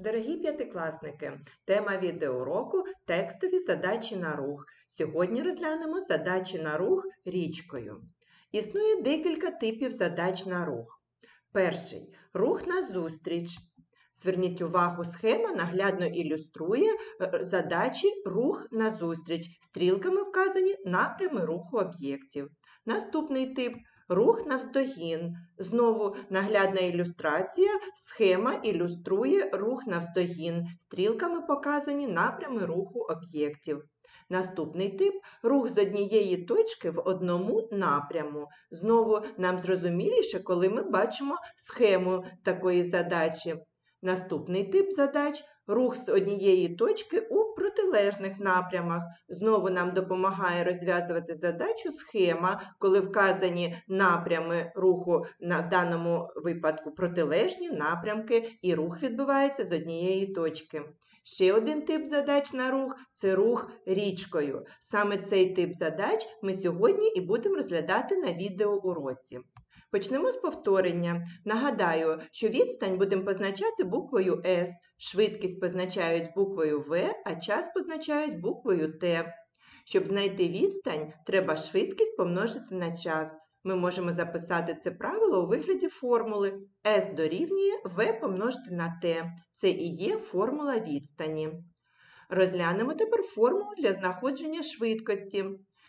Дорогі п'ятикласники, тема відеоуроку текстові задачі на рух. Сьогодні розглянемо задачі на рух річкою. Існує декілька типів задач на рух. Перший рух назустріч. Зверніть увагу, схема наглядно ілюструє е, задачі рух назустріч. Стрілками вказані напрями руху об'єктів. Наступний тип рух навздогін. Знову наглядна ілюстрація, схема ілюструє рух навздогін. Стрілками показані напрями руху об'єктів. Наступний тип рух з однієї точки в одному напряму. Знову нам зрозуміліше, коли ми бачимо схему такої задачі. Наступний тип задач рух з однієї точки у протилежних напрямах. Знову нам допомагає розв'язувати задачу схема, коли вказані напрями руху на даному випадку протилежні напрямки, і рух відбувається з однієї точки. Ще один тип задач на рух це рух річкою. Саме цей тип задач ми сьогодні і будемо розглядати на відеоуроці. Почнемо з повторення. Нагадаю, що відстань будемо позначати буквою S, швидкість позначають буквою V, а час позначають буквою T. Щоб знайти відстань, треба швидкість помножити на час. Ми можемо записати це правило у вигляді формули S дорівнює V помножити на T. Це і є формула відстані. Розглянемо тепер формулу для знаходження швидкості.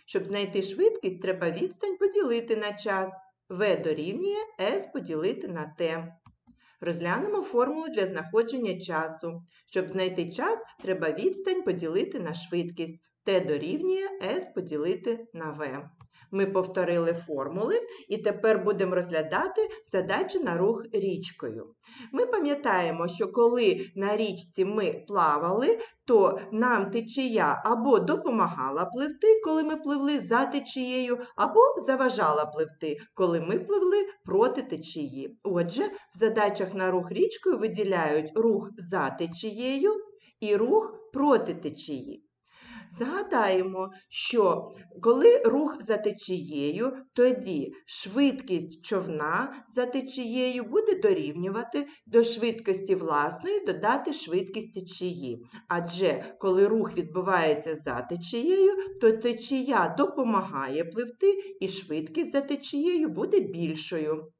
Щоб знайти швидкість, треба відстань поділити на час. V дорівнює С поділити на Т. Розглянемо формулу для знаходження часу. Щоб знайти час, треба відстань поділити на швидкість. Т дорівнює С поділити на V. Ми повторили формули і тепер будемо розглядати задачі на рух річкою. Ми пам'ятаємо, що коли на річці ми плавали, то нам течія або допомагала пливти, коли ми пливли за течією, або заважала пливти, коли ми пливли проти течії. Отже, в задачах на рух річкою виділяють рух за течією і рух проти течії. Згадаємо, що коли рух за течією, тоді швидкість човна за течією буде дорівнювати до швидкості власної додати швидкість течії. Адже коли рух відбувається за течією, то течія допомагає пливти і швидкість за течією буде більшою.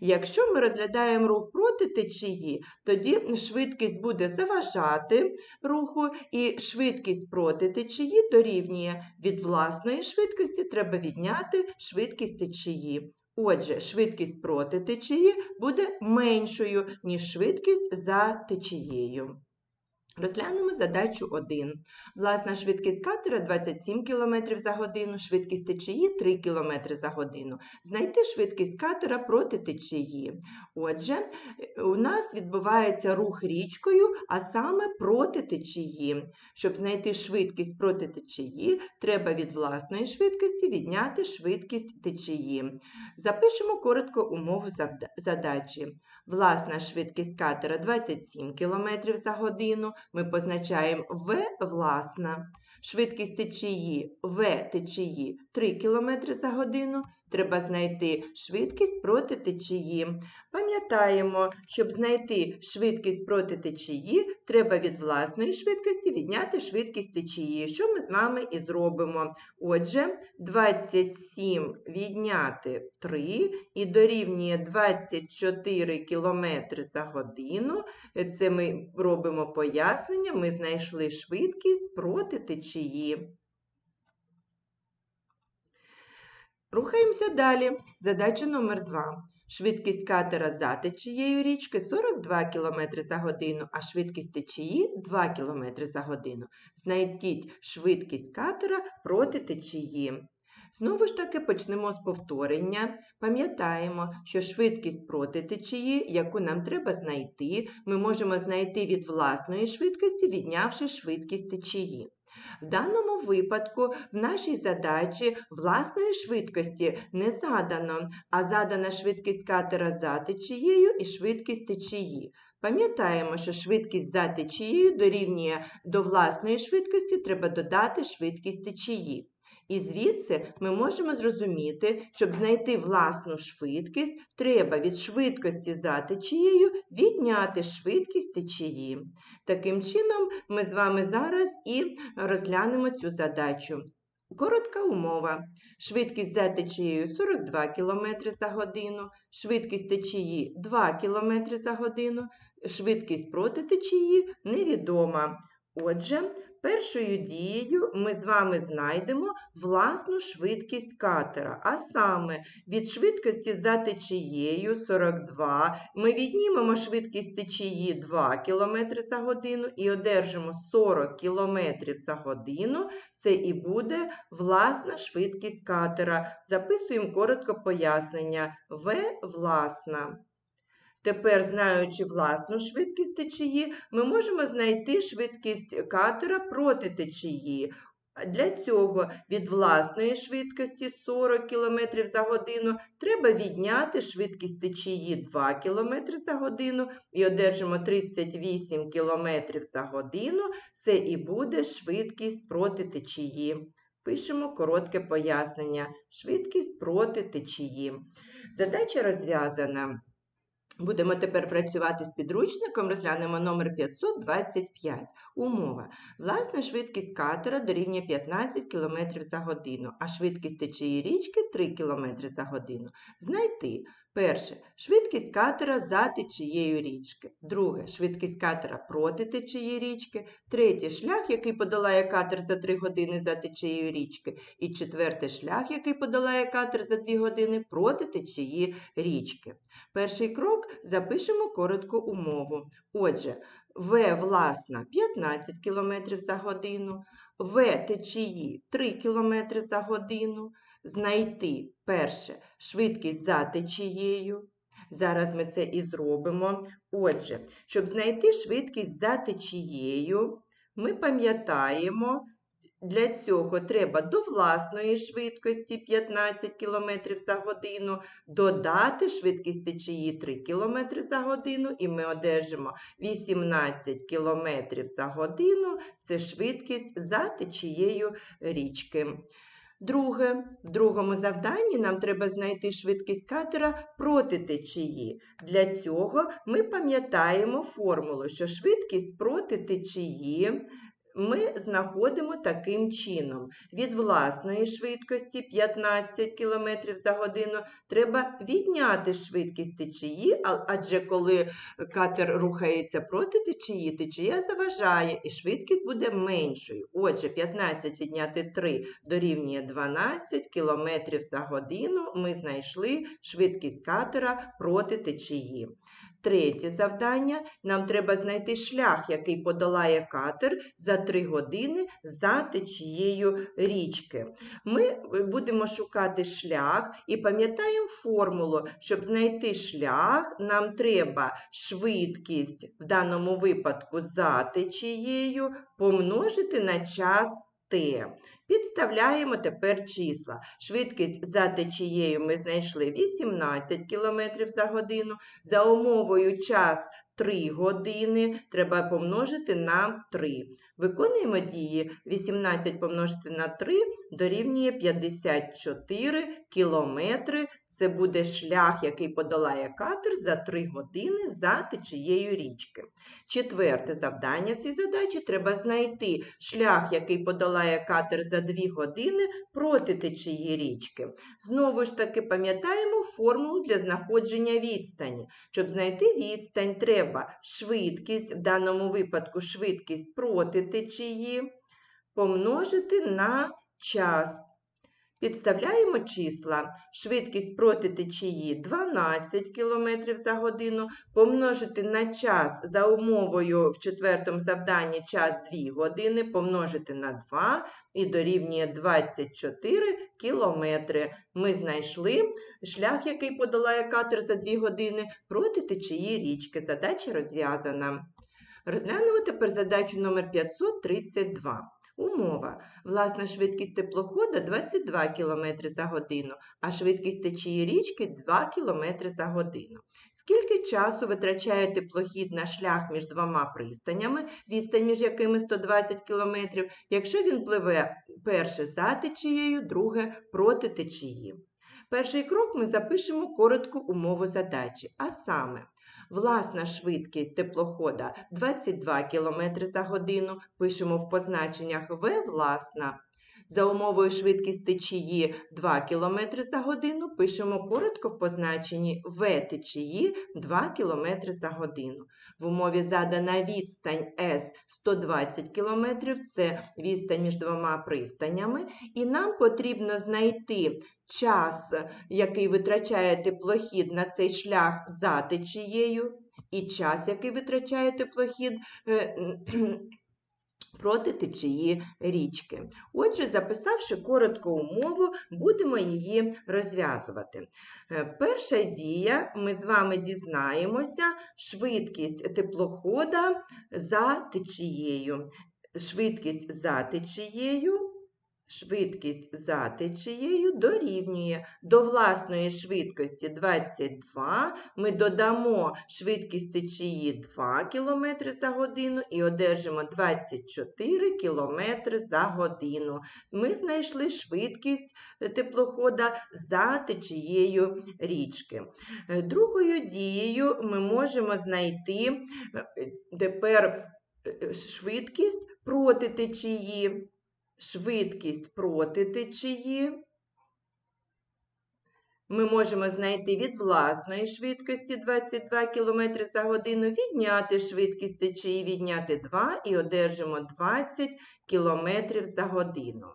Якщо ми розглядаємо рух проти течії, тоді швидкість буде заважати руху, і швидкість проти течії дорівнює від власної швидкості треба відняти швидкість течії. Отже, швидкість проти течії буде меншою, ніж швидкість за течією. Розглянемо задачу 1. Власна швидкість катера 27 км за годину, швидкість течії 3 км за годину. Знайти швидкість катера проти течії. Отже, у нас відбувається рух річкою, а саме проти течії. Щоб знайти швидкість проти течії, треба від власної швидкості відняти швидкість течії. Запишемо коротко умову задачі. Власна швидкість катера 27 км за годину. Ми позначаємо В власна. Швидкість течії В течії 3 км за годину. Треба знайти швидкість проти течії. Пам'ятаємо, щоб знайти швидкість проти течії, треба від власної швидкості відняти швидкість течії, що ми з вами і зробимо. Отже, 27 відняти 3 і дорівнює 24 км за годину. Це ми робимо пояснення, ми знайшли швидкість проти течії. Рухаємося далі. Задача номер 2. Швидкість катера за течією річки 42 км за годину, а швидкість течії 2 км за годину. Знайдіть швидкість катера проти течії. Знову ж таки почнемо з повторення. Пам'ятаємо, що швидкість проти течії, яку нам треба знайти, ми можемо знайти від власної швидкості, віднявши швидкість течії. В даному випадку в нашій задачі власної швидкості не задано, а задана швидкість катера за течією і швидкість течії. Пам'ятаємо, що швидкість за течією дорівнює до власної швидкості треба додати швидкість течії. І звідси ми можемо зрозуміти, щоб знайти власну швидкість, треба від швидкості за течією відняти швидкість течії. Таким чином, ми з вами зараз і розглянемо цю задачу. Коротка умова. Швидкість за течією 42 км за годину, швидкість течії 2 км за годину, швидкість проти течії невідома. Отже, першою дією ми з вами знайдемо власну швидкість катера, а саме від швидкості за течією 42 ми віднімемо швидкість течії 2 км за годину і одержимо 40 км за годину. Це і буде власна швидкість катера. Записуємо коротко пояснення. В власна. Тепер, знаючи власну швидкість течії, ми можемо знайти швидкість катера проти течії. Для цього від власної швидкості 40 км за годину треба відняти швидкість течії 2 км за годину і одержимо 38 км за годину. Це і буде швидкість проти течії. Пишемо коротке пояснення. Швидкість проти течії. Задача розв'язана. Будемо тепер працювати з підручником, розглянемо номер 525. Умова. Власна швидкість катера дорівнює 15 км за годину, а швидкість течії річки 3 км за годину. Знайти. Перше. Швидкість катера за течією річки. Друге. Швидкість катера проти течії річки. Третє. Шлях, який подолає катер за 3 години за течією річки. І четверте шлях, який подолає катер за 2 години проти течії річки. Перший крок запишемо коротку умову. Отже, В власна 15 км за годину, В течії 3 км за годину. Знайти перше швидкість за течією. Зараз ми це і зробимо. Отже, щоб знайти швидкість за течією, ми пам'ятаємо, для цього треба до власної швидкості 15 км за годину додати швидкість течії 3 км за годину, і ми одержимо 18 км за годину це швидкість за течією річки. Друге, в другому завданні нам треба знайти швидкість катера проти течії. Для цього ми пам'ятаємо формулу, що швидкість проти течії ми знаходимо таким чином. Від власної швидкості 15 км за годину треба відняти швидкість течії, адже коли катер рухається проти течії, течія заважає і швидкість буде меншою. Отже, 15 відняти 3 дорівнює 12 км за годину ми знайшли швидкість катера проти течії. Третє завдання нам треба знайти шлях, який подолає катер за 3 години за течією річки. Ми е, будемо шукати шлях і пам'ятаємо формулу, щоб знайти шлях, нам треба швидкість в даному випадку за течією помножити на час Т. Підставляємо тепер числа. Швидкість за течією ми знайшли 18 км за годину. За умовою час 3 години треба помножити на 3. Виконуємо дії 18 помножити на 3 дорівнює 54 кілометри це буде шлях, який подолає катер за 3 години за течією річки. Четверте завдання в цій задачі треба знайти шлях, який подолає катер за 2 години проти течії річки. Знову ж таки, пам'ятаємо формулу для знаходження відстані. Щоб знайти відстань, треба швидкість, в даному випадку швидкість проти течії, помножити на час. Підставляємо числа. Швидкість проти течії 12 км за годину, помножити на час за умовою в четвертому завданні час 2 години, помножити на 2 і дорівнює 24 км. Ми знайшли шлях, який подолає катер за 2 години проти течії річки. Задача розв'язана. Розглянемо тепер задачу номер 532. Умова. Власна швидкість теплохода 22 км за годину, а швидкість течії річки 2 км за годину. Скільки часу витрачає теплохід на шлях між двома пристанями, відстань між якими 120 км, якщо він пливе перше за течією, друге проти течії? Перший крок ми запишемо коротку умову задачі, а саме власна швидкість теплохода 22 км за годину, пишемо в позначеннях В власна. За умовою швидкість течії 2 км за годину, пишемо коротко в позначенні В течії 2 км за годину. В умові задана відстань С 120 км, це відстань між двома пристанями, і нам потрібно знайти час, який витрачає теплохід на цей шлях за течією, і час, який витрачає теплохід е, проти течії річки. Отже, записавши коротку умову, будемо її розв'язувати. Е, Перша дія, ми з вами дізнаємося швидкість теплохода за течією. Швидкість за течією Швидкість за течією дорівнює до власної швидкості 22. Ми додамо швидкість течії 2 км за годину і одержимо 24 км за годину. Ми знайшли швидкість теплохода за течією річки. Е, Другою дією ми можемо знайти е, тепер е, швидкість проти течії швидкість проти течії. Ми можемо знайти від власної швидкості 22 км за годину, відняти швидкість течії, відняти 2 і одержимо 20 км за годину.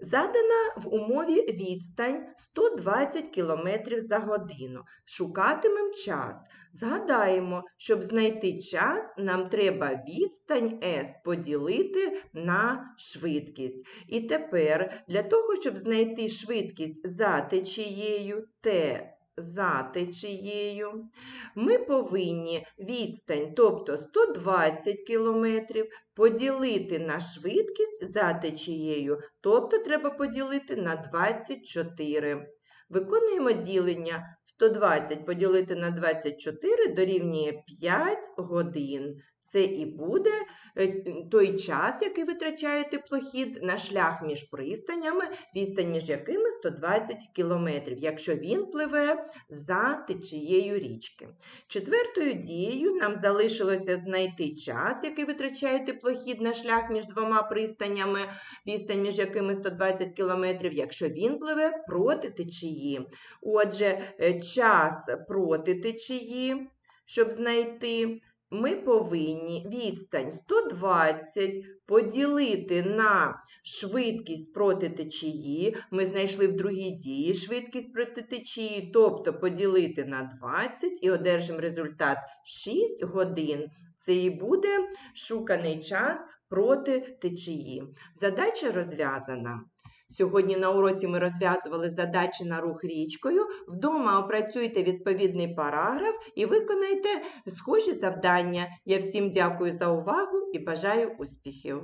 Задана в умові відстань 120 км за годину. Шукатимемо час. Згадаємо, щоб знайти час, нам треба відстань S поділити на швидкість. І тепер для того, щоб знайти швидкість за течією T за течією, ми повинні відстань, тобто 120 км, поділити на швидкість за течією, тобто треба поділити на 24. Виконуємо ділення 120 поділити на 24 дорівнює 5 годин. Це і буде е, той час, який витрачає теплохід на шлях між пристанями, відстань між якими 120 км, якщо він пливе за течією річки. Четвертою дією нам залишилося знайти час, який витрачає теплохід на шлях між двома пристанями, відстань між якими 120 км, якщо він пливе проти течії. Отже, е, час проти течії, щоб знайти ми повинні відстань 120 поділити на швидкість проти течії. Ми знайшли в другій дії швидкість проти течії, тобто поділити на 20 і одержимо результат 6 годин. Це і буде шуканий час проти течії. Задача розв'язана. Сьогодні на уроці ми розв'язували задачі на рух річкою. Вдома опрацюйте відповідний параграф і виконайте схожі завдання. Я всім дякую за увагу і бажаю успіхів!